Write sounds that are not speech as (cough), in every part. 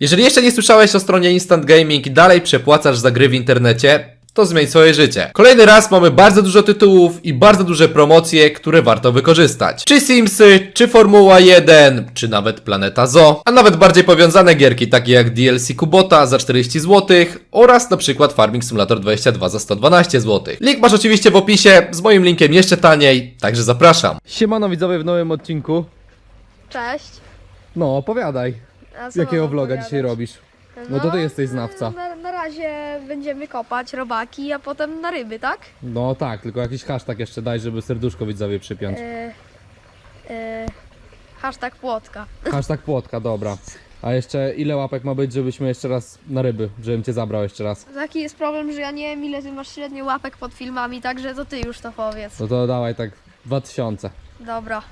Jeżeli jeszcze nie słyszałeś o stronie Instant Gaming i dalej przepłacasz za gry w internecie, to zmień swoje życie. Kolejny raz mamy bardzo dużo tytułów i bardzo duże promocje, które warto wykorzystać. Czy Simsy, czy Formuła 1, czy nawet Planeta Zoo, a nawet bardziej powiązane gierki takie jak DLC Kubota za 40 zł oraz na przykład Farming Simulator 22 za 112 zł. Link masz oczywiście w opisie, z moim linkiem jeszcze taniej, także zapraszam. Siemano widzowie w nowym odcinku. Cześć. No, opowiadaj. Co Jakiego mam vloga opowiadać? dzisiaj robisz? No to ty jesteś znawca. Na, na razie będziemy kopać robaki, a potem na ryby, tak? No tak, tylko jakiś hashtag jeszcze daj, żeby serduszko widzowie przypiąć. E, e, hashtag płotka. (laughs) Hashtag płotka, dobra. A jeszcze ile łapek ma być, żebyśmy jeszcze raz na ryby, żebym cię zabrał jeszcze raz? Taki jest problem, że ja nie wiem ile ty masz średnio łapek pod filmami, także to ty już to powiedz. No to dawaj tak 2000. Dobra.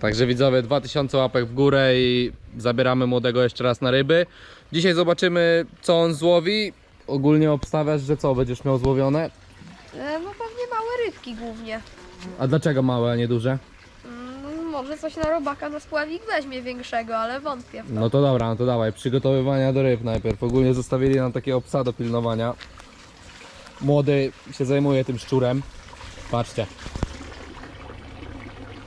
Także widzowie, 2000 łapek w górę i zabieramy młodego jeszcze raz na ryby. Dzisiaj zobaczymy co on złowi. Ogólnie obstawiasz, że co, będziesz miał złowione? E, no pewnie małe rybki głównie. A dlaczego małe, a nie duże? Mm, może coś na robaka na spławik weźmie większego, ale wątpię. w to. No to dobra, no to dawaj, przygotowywania do ryb najpierw. Ogólnie zostawili nam takiego psa do pilnowania. Młody się zajmuje tym szczurem. Patrzcie.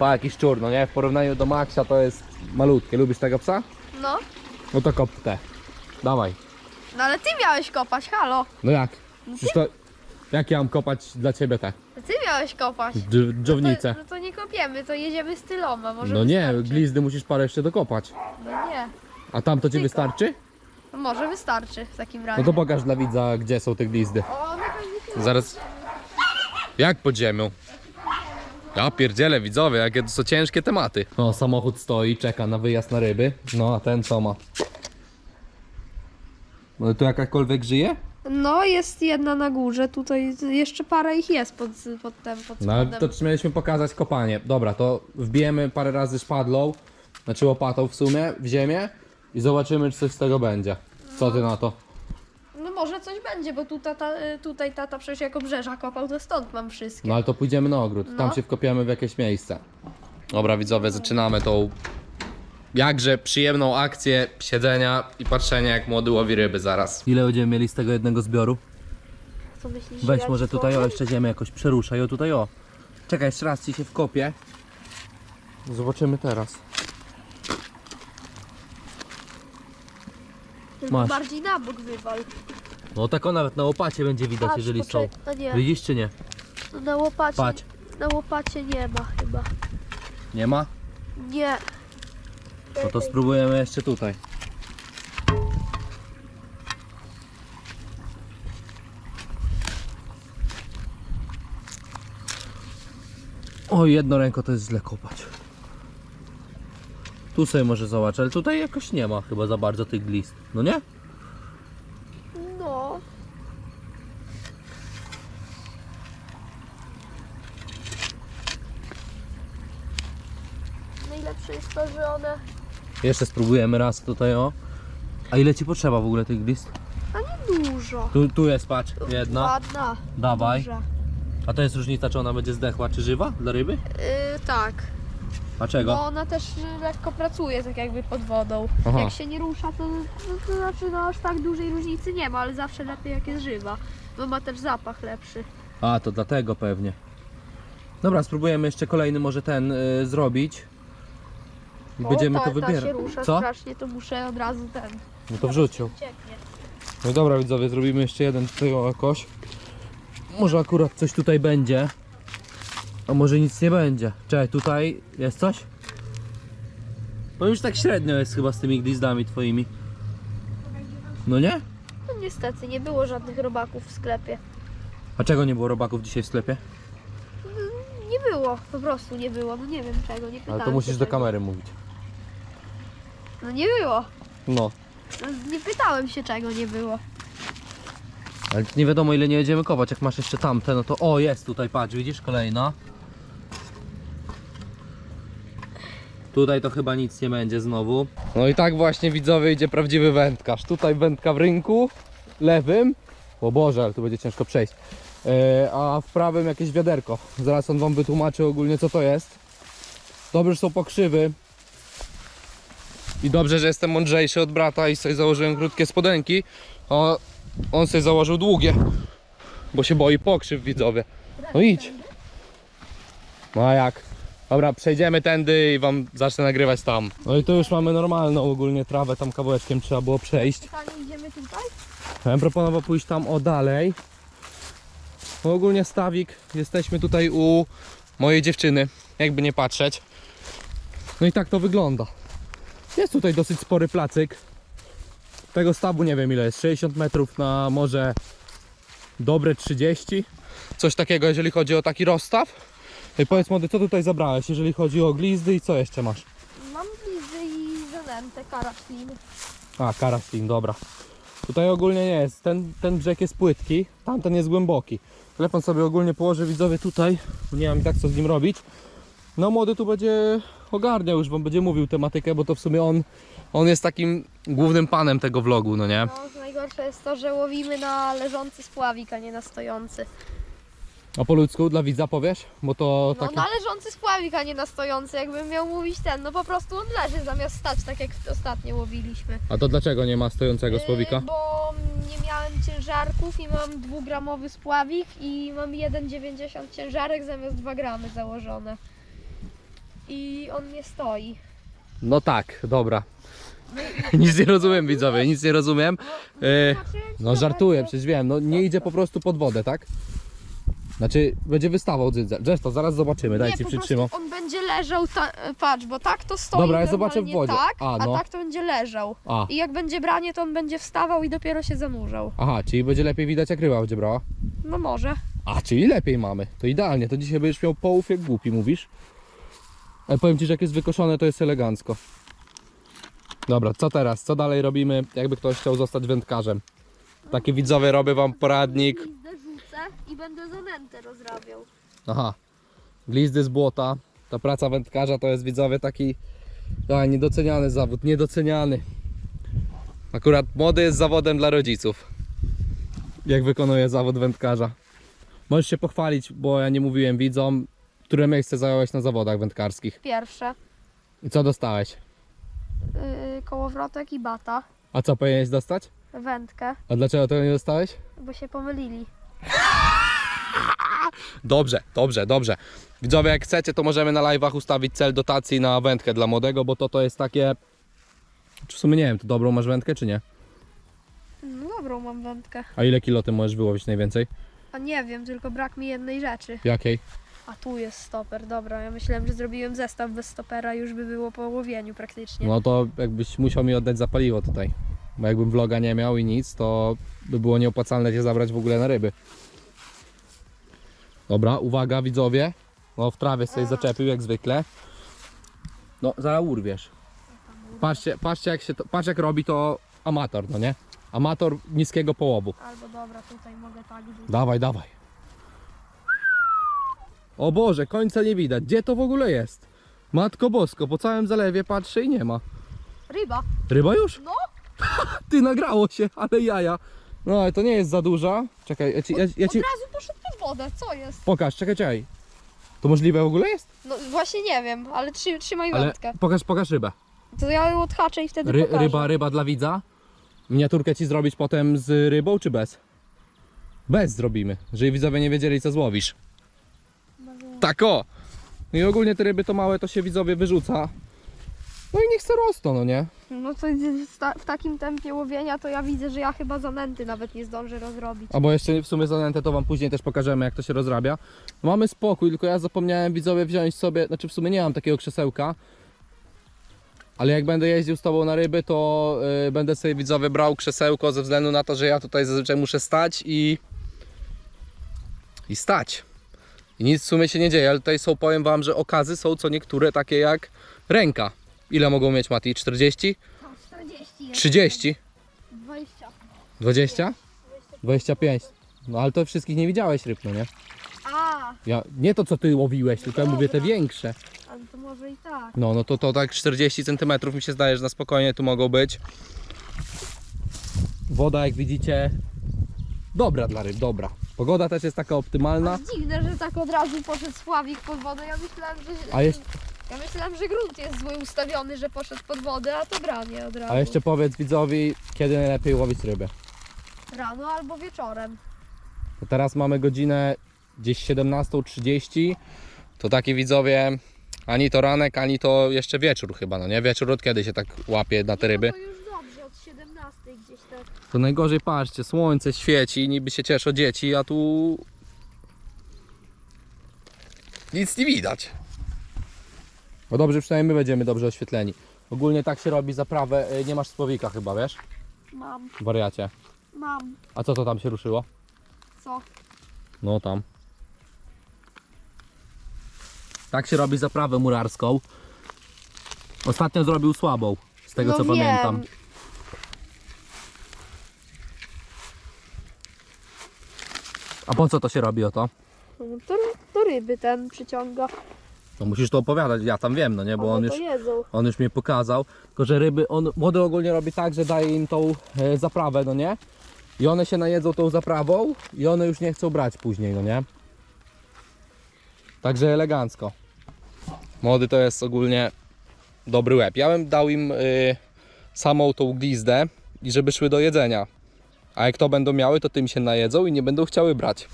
Pa, jaki szczur, no nie? W porównaniu do Maxia to jest malutkie. Lubisz tego psa? No, No to kop te. Dawaj. no ale ty miałeś kopać, halo. No jak? Przecież to... Jak ja mam kopać dla ciebie te? Ty miałeś kopać. Dż- To, Dżownice. no to nie kopiemy, to jedziemy z tyloma, może No nie, wystarczy. glizdy musisz parę jeszcze dokopać. No nie, A tam to ci Tylko. wystarczy? no może wystarczy w takim razie. No to pokaż dla widza, gdzie są te glizdy. O, no pewnie Zaraz. Jak pod ziemią? Ja pierdzielę widzowie, jakie to są ciężkie tematy. O, samochód stoi, czeka na wyjazd na ryby. No, a ten co ma? No tu jakakolwiek żyje? No, jest jedna na górze, tutaj jeszcze parę ich jest pod, pod, tym, pod No ale spodem. to czy mieliśmy pokazać kopanie. Dobra, to wbijemy parę razy szpadlą, znaczy łopatą w sumie, w ziemię i zobaczymy, czy coś z tego będzie. Co ty na to? No może coś będzie, bo tu tata, y, tutaj tata przecież jako brzeża kopał, to stąd mam wszystkie. No ale to pójdziemy na ogród, tam No. się wkopiemy w jakieś miejsce. Dobra widzowie, zaczynamy tą jakże przyjemną akcję siedzenia i patrzenia jak młody łowi ryby zaraz. Ile będziemy mieli z tego jednego zbioru? Co myślisz, Weź ja może ci tutaj o, powiem? jeszcze ziemię jakoś przeruszaj, o tutaj o. Czekaj, jeszcze raz ci się wkopię. Zobaczymy teraz. Tylko masz. bardziej na bok wywal. No tak o nawet na łopacie będzie widać, Patrz, jeżeli są. poczekaj, No nie, Widzisz czy nie? no na łopacie, Patrz. na łopacie nie ma chyba. Nie ma? Nie. No to spróbujemy jeszcze tutaj. O, jedno ręko to jest źle kopać. Tu sobie może zobacz, ale tutaj jakoś nie ma chyba za bardzo tych glist. No nie? No. Najlepsze jest to, że one... Jeszcze spróbujemy raz tutaj o. A ile ci potrzeba w ogóle tych glist? A nie dużo. Tu, tu jest, patrz, jedna. Ładna. Dawaj. Duża. A to jest różnica, czy ona będzie zdechła, czy żywa dla ryby? Yy, tak. A czego? Bo ona też y, lekko pracuje tak jakby pod wodą. Aha. Jak się nie rusza, to, no, to znaczy no aż tak dużej różnicy nie ma, ale zawsze lepiej jak jest żywa. Bo ma też zapach lepszy. A, to dlatego pewnie. Dobra, spróbujemy jeszcze kolejny może ten y, zrobić. I będziemy o, to ta, Ta wybierać. się rusza Co? strasznie, to muszę od razu ten. No to wrzucił. No dobra widzowie, zrobimy jeszcze jeden tutaj o jakoś. Może akurat coś tutaj będzie. A może nic nie będzie. Czekaj, tutaj jest coś? No już tak średnio jest chyba z tymi glizdami twoimi. No nie? No niestety, nie było żadnych robaków w sklepie. A czego nie było robaków dzisiaj w sklepie? Nie było, po prostu nie było. No nie wiem czego, nie pytałem Ale to musisz się do kamery mówić. No nie było. No. No, nie pytałem się czego nie było. Ale nie wiadomo ile nie jedziemy kopać, jak masz jeszcze tamte, no to o jest tutaj, patrz, widzisz kolejna. Tutaj to chyba nic nie będzie znowu. No i tak właśnie widzowie idzie prawdziwy wędkarz. Tutaj wędka w rynku, lewym. O Boże, ale tu będzie ciężko przejść. E, a w prawym jakieś wiaderko. Zaraz on wam wytłumaczy ogólnie co to jest. Dobrze że są pokrzywy. I dobrze, że jestem mądrzejszy od brata i sobie założyłem krótkie spodenki, a on sobie założył długie, bo się boi pokrzyw widzowie. No idź. No a jak? Dobra, przejdziemy tędy i wam zacznę nagrywać tam. No i tu już mamy normalną ogólnie trawę, tam kawałeczkiem trzeba było przejść. Pytanie, idziemy tutaj? Ja bym proponował pójść tam o dalej. Ogólnie stawik, jesteśmy tutaj u mojej dziewczyny, jakby nie patrzeć. No i tak to wygląda. Jest tutaj dosyć spory placyk. Tego stawu nie wiem ile jest, 60 metrów na może dobre 30. Coś takiego jeżeli chodzi o taki rozstaw. I powiedz młody, co tutaj zabrałeś, jeżeli chodzi o glizdy i co jeszcze masz? Mam blizy i zanętę, karaszlin. A, karastin, dobra. Tutaj ogólnie nie jest. Ten, ten brzeg jest płytki, tamten jest głęboki. Telefon sobie ogólnie położę widzowie tutaj, nie mam i tak co z nim robić. No młody tu będzie ogarniał już, wam będzie mówił tematykę, bo to w sumie on, on jest takim głównym panem tego vlogu, no nie? No, najgorsze jest to, że łowimy na leżący spławik, a nie na stojący. A po ludzku dla widza powiesz? Bo to No takie... na leżący spławik, a nie na stojący, jakbym miał mówić ten, no po prostu on leży zamiast stać, tak jak ostatnio łowiliśmy. A to dlaczego nie ma stojącego słowika? Yy, bo nie miałem ciężarków i mam dwugramowy spławik i mam 1,90 ciężarek zamiast 2 gramy założone. I on nie stoi. No tak, dobra. (laughs) nic nie rozumiem widzowie, nic nie rozumiem. E, No żartuję, przecież wiem, no nie idzie po prostu pod wodę, tak? Znaczy, będzie wystawał. Zresztą, zaraz zobaczymy, daj nie, ci po przytrzymam. prostu on będzie leżał, ta, patrz, bo tak to stoi Dobra, ja zobaczę w normalnie wodzie. tak, A, a, no. tak to będzie leżał. A, I jak będzie branie, to on będzie wstawał i dopiero się zanurzał. aha, czyli będzie lepiej widać jak ryba będzie brała. No może. A, czyli lepiej mamy. To idealnie, to dzisiaj będziesz miał połów jak głupi, mówisz? Ale powiem ci, że jak jest wykoszone, to jest elegancko. Dobra, co teraz? Co dalej robimy, jakby ktoś chciał zostać wędkarzem? Takie widzowie, robię wam poradnik. I będę zanętę rozrabiał. Aha, glizdy z błota. Ta praca wędkarza to jest widzowie taki a, niedoceniany zawód, niedoceniany. Akurat młody jest zawodem dla rodziców. Jak wykonuje zawód wędkarza. Możesz się pochwalić, bo ja nie mówiłem widzom, które miejsce zająłeś na zawodach wędkarskich. Pierwsze, I co dostałeś? yy, kołowrotek i bata, A co powinieneś dostać? wędkę, A dlaczego tego nie dostałeś? bo się pomylili. Dobrze, dobrze, dobrze. Widzowie, jak chcecie, to możemy na live'ach ustawić cel dotacji na wędkę dla młodego, bo to to jest takie... Czy w sumie nie wiem, to dobrą masz wędkę, czy nie? No dobrą mam wędkę. A ile kilo ty możesz wyłowić najwięcej? A nie wiem, tylko brak mi jednej rzeczy. Jakiej? A tu jest stoper, dobra. Ja myślałem, że zrobiłem zestaw bez stopera, już by było po łowieniu praktycznie. No to jakbyś musiał mi oddać za paliwo tutaj. Bo jakbym vloga nie miał i nic, to by było nieopłacalne cię zabrać w ogóle na ryby. Dobra, uwaga widzowie. No w trawie sobie zaczepił jak zwykle. No zaraz urwiesz. Patrzcie, patrzcie jak się to, patrz jak robi to amator, no nie? Amator niskiego połowu. Albo dobra, tutaj mogę tak rzucić. Dawaj, dawaj. O Boże, końca nie widać. Gdzie to w ogóle jest? Matko Bosko, po całym zalewie patrzę i nie ma. Ryba! Ryba już? No! (laughs) Ty nagrało się, ale jaja. No ale to nie jest za duża. Czekaj, ja ci, ja, ja Od ci... razu poszedł pod wodę, co jest? Pokaż, czekaj, czekaj. To możliwe w ogóle jest? No właśnie nie wiem, ale trzy, trzymaj Ale wędkę. pokaż, pokaż rybę. To ja ją odhaczę i wtedy Ry, pokażę. ryba, ryba dla widza. Miniaturkę ci zrobić potem z rybą czy bez? Bez zrobimy, żeby widzowie nie wiedzieli co złowisz. Tak o! No i ogólnie te ryby to małe to się widzowie wyrzuca. No i niech se rosną, no nie? No to w ta- w takim tempie łowienia to ja widzę, że ja chyba zanęty nawet nie zdążę rozrobić. Albo jeszcze w sumie zanętę to wam później też pokażemy jak to się rozrabia. Mamy spokój, tylko ja zapomniałem widzowie wziąć sobie, znaczy w sumie nie mam takiego krzesełka. Ale jak będę jeździł z tobą na ryby, to y, będę sobie widzowie brał krzesełko ze względu na to, że ja tutaj zazwyczaj muszę stać i i stać. I nic w sumie się nie dzieje, ale tutaj są, powiem wam, że okazy są co niektóre takie jak ręka. Ile mogą mieć Mati? 40? 40 30? 20. 20? 25. No ale to wszystkich nie widziałeś ryb, no nie? A, Ja, nie to co ty łowiłeś, tylko ja mówię te większe. ale to może i tak. No, no to, to tak 40 cm mi się zdaje, że na spokojnie tu mogą być. Woda jak widzicie, dobra dla ryb, dobra. Pogoda też jest taka optymalna. Dziwne, że tak od razu poszedł Sławik pod wodę. Ja myślałem, że... A jeszcze, Ja myślałam, że grunt jest zły ustawiony, że poszedł pod wodę, a to branie od razu. A jeszcze powiedz widzowi, kiedy najlepiej łowić ryby. Rano albo wieczorem. To teraz mamy godzinę gdzieś 17.30. To taki widzowie, ani to ranek, ani to jeszcze wieczór chyba, no nie? Wieczór od kiedy się tak łapie na te ryby? No to już dobrze, od 17 gdzieś tak. To najgorzej, patrzcie, słońce świeci, niby się cieszą dzieci, a tu nic nie widać. No dobrze, przynajmniej my będziemy dobrze oświetleni. Ogólnie tak się robi zaprawę, y, nie masz słowika chyba, wiesz? Mam, Wariacie. mam. A co to tam się ruszyło? Co? No tam. Tak się robi zaprawę murarską. Ostatnio zrobił słabą, z tego no co wiem. pamiętam. A po co to się robi o to? No To, to ryby ten przyciąga. No musisz to opowiadać, ja tam wiem, no nie, bo One on już, jedzą. on już mnie pokazał. Tylko, że ryby, on młody ogólnie robi tak, że daje im tą e, zaprawę, no nie? I one się najedzą tą zaprawą i one już nie chcą brać później, no nie? Także elegancko. Młody to jest ogólnie dobry łeb. Ja bym dał im y, samą tą glizdę i żeby szły do jedzenia. A jak to będą miały, to tym się najedzą i nie będą chciały brać.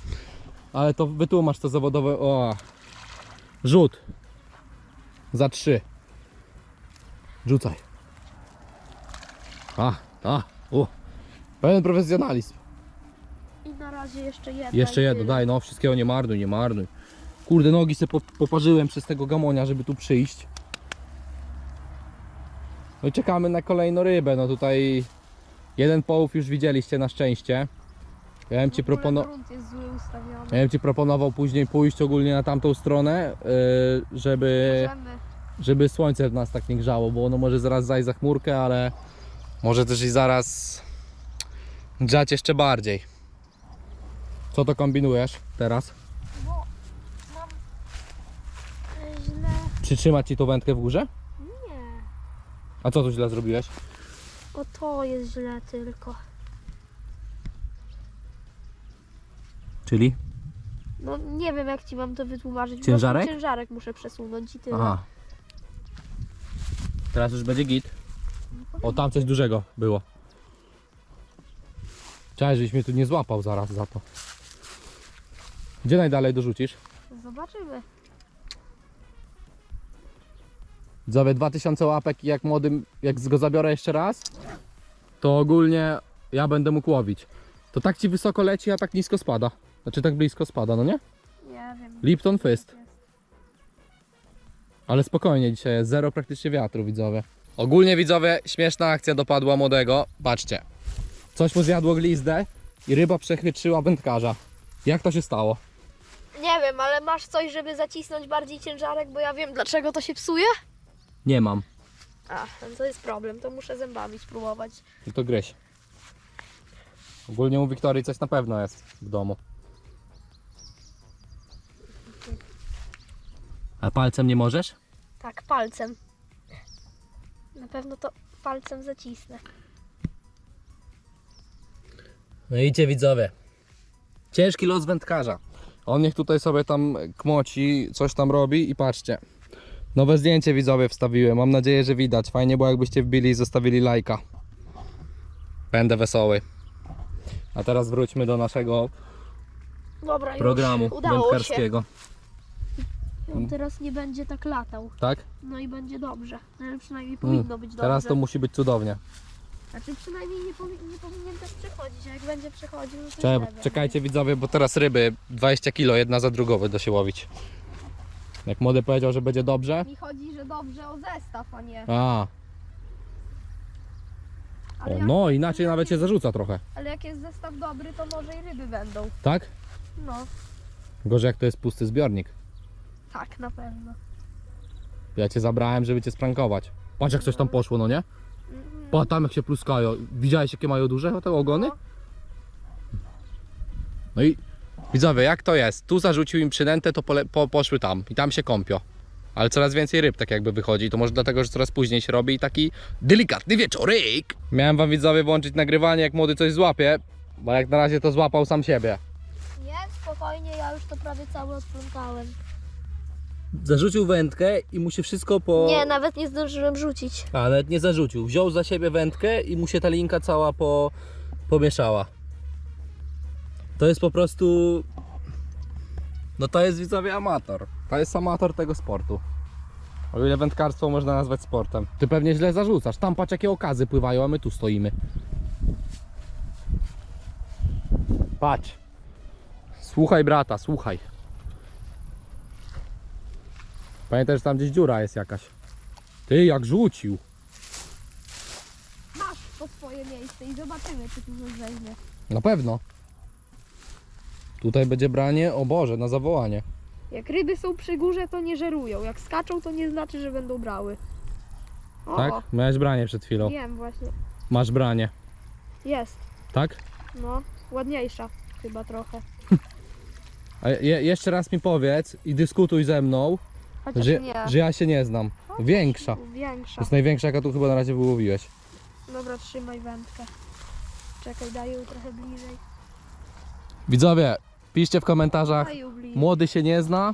Ale to wytłumacz to zawodowe. O, rzut. Za trzy. Rzucaj. A, a, u. Pełen profesjonalizm. I na razie jeszcze jedno. Jeszcze jedno, daj, no wszystkiego nie marnuj, nie marnuj. Kurde, nogi sobie po- poparzyłem przez tego gamonia, żeby tu przyjść. No i czekamy na kolejną rybę, no tutaj jeden połów już widzieliście na szczęście. Ja bym ci, propono... Grunt jest zły ustawiony. ja bym ci proponował później pójść ogólnie na tamtą stronę, yy, żeby, Możemy. żeby słońce w nas tak nie grzało, bo ono może zaraz zajść za chmurkę, ale może też i zaraz grzać jeszcze bardziej. Co to kombinujesz teraz? Bo mam e, źle. Przytrzymać ci tą wędkę w górze? Nie. A co tu źle zrobiłeś? O to jest źle tylko. Czyli? No nie wiem jak ci mam to wytłumaczyć. Ciężarek? prostu Ciężarek muszę przesunąć i tyle. Aha. Teraz już będzie git. O, tam coś dużego było. Cześć, żeś mnie tu nie złapał zaraz za to. Gdzie najdalej dorzucisz? Zobaczymy. Widzowie 2000 łapek i jak młodym, jak go zabiorę jeszcze raz, to ogólnie ja będę mógł łowić. To tak ci wysoko leci, a tak nisko spada. Znaczy tak blisko spada, no nie? Nie wiem. Lipton Fist. Jest. Ale spokojnie dzisiaj jest zero praktycznie wiatru, widzowie. Ogólnie widzowie, śmieszna akcja dopadła młodego. Patrzcie. Coś mu zjadło glizdę i ryba przechytrzyła wędkarza. Jak to się stało? Nie wiem, ale masz coś, żeby zacisnąć bardziej ciężarek, bo ja wiem dlaczego to się psuje? Nie mam. A, no to jest problem, to muszę zębami spróbować. I to gryź. Ogólnie u Wiktorii coś na pewno jest w domu. A palcem nie możesz? Tak, palcem. Na pewno to palcem zacisnę. No idzie widzowie. Ciężki los wędkarza. On niech tutaj sobie tam kmoci, coś tam robi i patrzcie. Nowe zdjęcie widzowie wstawiłem. Mam nadzieję, że widać. Fajnie było jakbyście wbili i zostawili lajka. Będę wesoły. A teraz wróćmy do naszego Dobra, już programu udało wędkarskiego. się. On teraz nie będzie tak latał. Tak? No i będzie dobrze. No, przynajmniej Mm, powinno być dobrze. Teraz to musi być cudownie. Znaczy przynajmniej nie, powi- nie powinien też przechodzić, a jak będzie przechodził, no to Czekaj, źle będzie. czekajcie widzowie, bo teraz ryby 20 kg, jedna za drugą będą się łowić. Jak młody powiedział, że będzie dobrze. Mi chodzi, że dobrze o zestaw, a nie. A, Ale, o, jak, no inaczej nawet się zarzuca trochę. ale jak jest zestaw dobry, to może i ryby będą. Tak? No, Gorzej jak to jest pusty zbiornik. Tak, na pewno. Ja cię zabrałem, żeby cię sprankować. Patrz jak coś tam poszło, no nie? Pa, tam jak się pluskają. Widziałeś jakie mają duże te ogony? No. No i widzowie, jak to jest? Tu zarzucił im przynętę, to pole, po, poszły tam i tam się kąpią. Ale coraz więcej ryb tak jakby wychodzi. To może dlatego, że coraz później się robi i taki delikatny wieczorek. Miałem wam widzowie włączyć nagrywanie, jak młody coś złapie, bo jak na razie to złapał sam siebie. Nie, spokojnie, ja już to prawie całe odplątałem. Zarzucił wędkę i mu się wszystko po... Nie, nawet nie zdążyłem rzucić. A, nawet nie zarzucił. Wziął za siebie wędkę i mu się ta linka cała po... pomieszała. To jest po prostu... No to jest widzowie amator. To jest amator tego sportu. O ile wędkarstwo można nazwać sportem. Ty pewnie źle zarzucasz. Tam patrz jakie okazy pływają, a my tu stoimy. Patrz. Słuchaj brata, słuchaj. Pamiętaj, że tam gdzieś dziura jest jakaś. Ty, jak rzucił. Masz po swoje miejsce i zobaczymy, czy tu coś weźmie. Na pewno. Tutaj będzie branie, o Boże, na zawołanie. Jak ryby są przy górze, to nie żerują. Jak skaczą, to nie znaczy, że będą brały. O, Tak? Miałeś branie przed chwilą. wiem właśnie. Masz branie, Jest. tak? No, ładniejsza chyba trochę. (laughs) A je, jeszcze raz mi powiedz i dyskutuj ze mną, Chociaż że, nie. że ja się nie znam. Większa. To Większa. jest największa, jaka tu chyba na razie wyłowiłeś. Dobra, trzymaj wędkę. Czekaj, daj ją trochę bliżej. Widzowie, piszcie w komentarzach, Daj ją bliżej. młody się nie zna,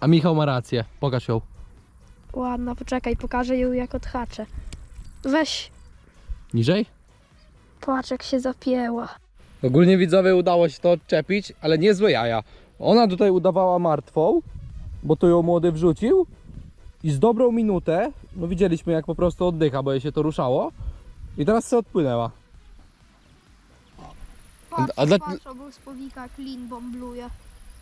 a Michał ma rację. Pokaż ją. Ładna, poczekaj, pokażę ją jak odhaczę. Weź, Niżej? patrz jak się zapięła. Ogólnie widzowie udało się to odczepić, ale niezłe jaja. Ona tutaj udawała martwą, bo tu ją młody wrzucił i z dobrą minutę, no widzieliśmy jak po prostu oddycha, bo jej się to ruszało i teraz się odpłynęła. Patrz, A dla- patrz, obok spowika klin bombluje.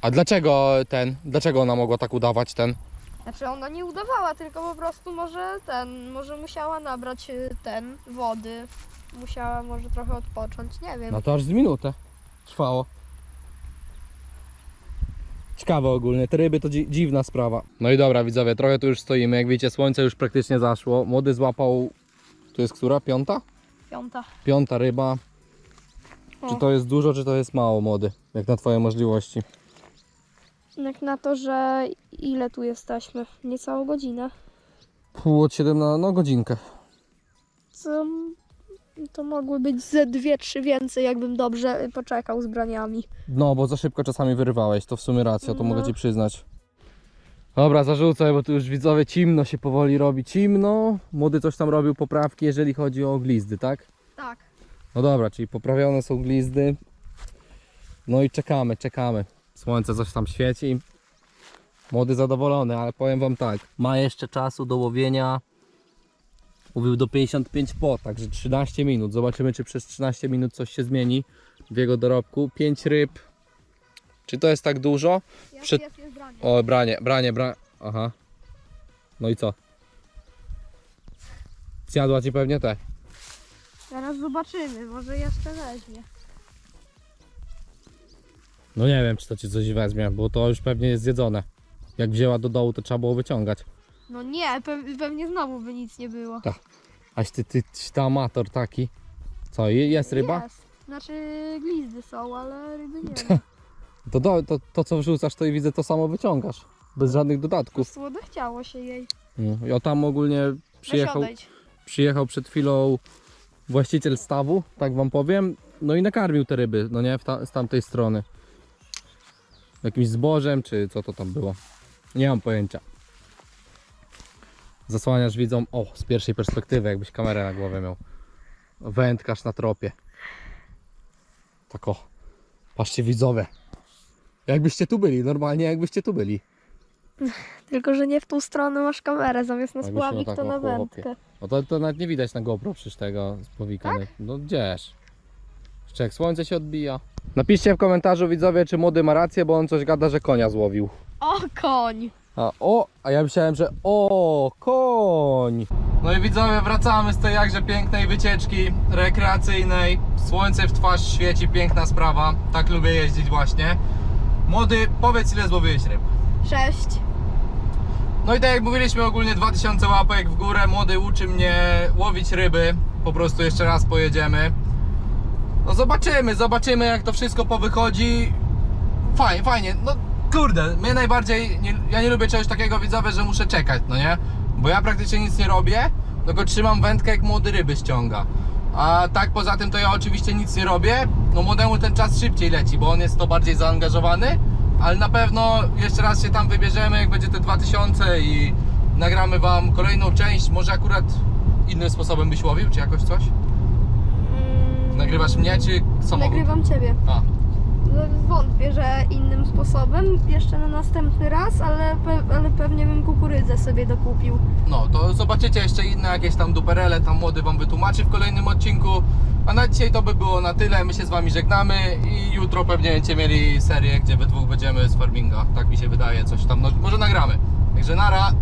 A dlaczego ten, dlaczego ona mogła tak udawać ten? Znaczy ona nie udawała, tylko po prostu może ten, może musiała nabrać y, ten, wody. Musiała może trochę odpocząć, nie wiem. No to aż z minutę trwało. Ciekawe ogólnie, te ryby to dzi- dziwna sprawa. No i dobra widzowie, trochę tu już stoimy, jak widzicie słońce już praktycznie zaszło. Młody złapał, tu jest która? Piąta? Piąta. Piąta ryba. Czy O. to jest dużo, czy to jest mało młody? Jak na twoje możliwości. Jak na to, że ile tu jesteśmy? Niecałą godzinę. Pół od 7 na no, godzinkę. To, to mogły być ze dwie, trzy więcej, jakbym dobrze poczekał z braniami. No, bo za szybko czasami wyrywałeś, to w sumie racja, to No. mogę ci przyznać. Dobra, zarzucaj, bo tu już widzowie cimno się powoli robi. Cimno. Młody coś tam robił poprawki, jeżeli chodzi o glizdy, tak? Tak. No dobra, czyli poprawione są glizdy. No i czekamy, czekamy. Słońce coś tam świeci. Młody zadowolony, ale powiem wam tak. Ma jeszcze czasu do łowienia. Mówił do 55 po, także 13 minut. Zobaczymy, czy przez 13 minut coś się zmieni w jego dorobku. 5 ryb. Czy to jest tak dużo? Branie. O, branie, branie, branie. Aha. No i co? Zjadła ci pewnie te. Teraz zobaczymy, może jeszcze weźmie. No nie wiem, czy to ci coś weźmie, bo to już pewnie jest zjedzone. Jak wzięła do dołu, to trzeba było wyciągać. No nie, pe- pewnie znowu by nic nie było. Aś ty, ty, ty, amator taki. Co, je- jest ryba? Jest. Znaczy glizdy są, ale ryby nie ma. (laughs) To, do, to, to co wrzucasz, to i widzę, to samo wyciągasz. Bez żadnych dodatków. Słode chciało się jej. Mm. I o tam ogólnie przyjechał, odejdź. przyjechał przed chwilą właściciel stawu, tak wam powiem. No i nakarmił te ryby, no nie, w ta, z tamtej strony. Jakimś zbożem, czy co to tam było. Nie mam pojęcia. Zasłaniasz widzą, o, z pierwszej perspektywy, jakbyś kamerę na głowie miał. Wędkarz na tropie. Tak o. Patrzcie widzowie. Jakbyście tu byli, normalnie jakbyście tu byli. (laughs) Tylko, że nie w tą stronę masz kamerę, zamiast na Jakby się spławik tak to na wędkę. No to, to nawet nie widać na GoPro przecież tego spowika. Tak? No gdzież? Jeszcze jak słońce się odbija. Napiszcie w komentarzu widzowie, czy młody ma rację, bo on coś gada, że konia złowił. O, koń! A o, a ja myślałem, że o, koń. No i widzowie, wracamy z tej jakże pięknej wycieczki rekreacyjnej. Słońce w twarz świeci, piękna sprawa. Tak lubię jeździć właśnie. Młody, powiedz ile złowiłeś ryb. Sześć. No i tak jak mówiliśmy, ogólnie 2000 łapek w górę. Młody uczy mnie łowić ryby. Po prostu jeszcze raz pojedziemy. No zobaczymy, zobaczymy jak to wszystko powychodzi. Fajnie, fajnie. No kurde, mnie najbardziej, nie, ja nie lubię czegoś takiego widzowie, że muszę czekać, no nie? Bo ja praktycznie nic nie robię, tylko trzymam wędkę jak młody ryby ściąga. A tak poza tym to ja oczywiście nic nie robię. No młodemu ten czas szybciej leci, bo on jest to bardziej zaangażowany. ale na pewno jeszcze raz się tam wybierzemy, jak będzie te 2000 i nagramy Wam kolejną część. Może akurat innym sposobem byś łowił, czy jakoś coś? Mm, Nagrywasz mnie, czy samochód? Nagrywam ciebie. A, wątpię, że innym sposobem, jeszcze na następny raz, ale, pe- ale pewnie bym kukurydzę sobie dokupił. no to zobaczycie jeszcze inne jakieś tam duperele, tam młody Wam wytłumaczy w kolejnym odcinku. A na dzisiaj to by było na tyle. My się z Wami żegnamy i jutro pewnie będziecie mieli serię, gdzie we dwóch będziemy z farminga. Tak mi się wydaje, coś tam. No, może nagramy. Także nara.